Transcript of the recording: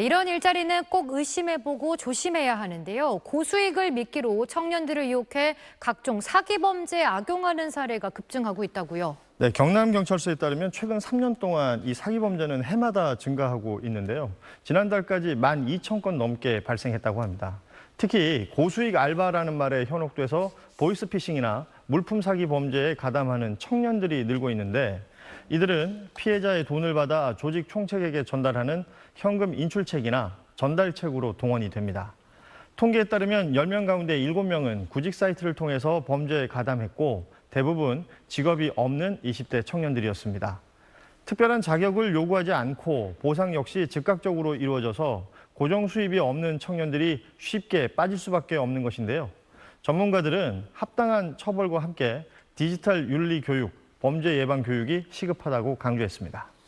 네, 이런 일자리는 꼭 의심해보고 조심해야 하는데요. 고수익을 미끼로 청년들을 유혹해 각종 사기 범죄에 악용하는 사례가 급증하고 있다고요. 네, 경남경찰서에 따르면 최근 3년 동안 이 사기 범죄는 해마다 증가하고 있는데요. 지난달까지 12,000건 넘게 발생했다고 합니다. 특히 고수익 알바라는 말에 현혹돼서 보이스피싱이나 물품 사기 범죄에 가담하는 청년들이 늘고 있는데 이들은 피해자의 돈을 받아 조직 총책에게 전달하는 현금 인출책이나 전달책으로 동원이 됩니다. 통계에 따르면 10명 가운데 7명은 구직 사이트를 통해서 범죄에 가담했고 대부분 직업이 없는 20대 청년들이었습니다. 특별한 자격을 요구하지 않고 보상 역시 즉각적으로 이루어져서 고정 수입이 없는 청년들이 쉽게 빠질 수밖에 없는 것인데요. 전문가들은 합당한 처벌과 함께 디지털 윤리 교육, 범죄 예방 교육이 시급하다고 강조했습니다.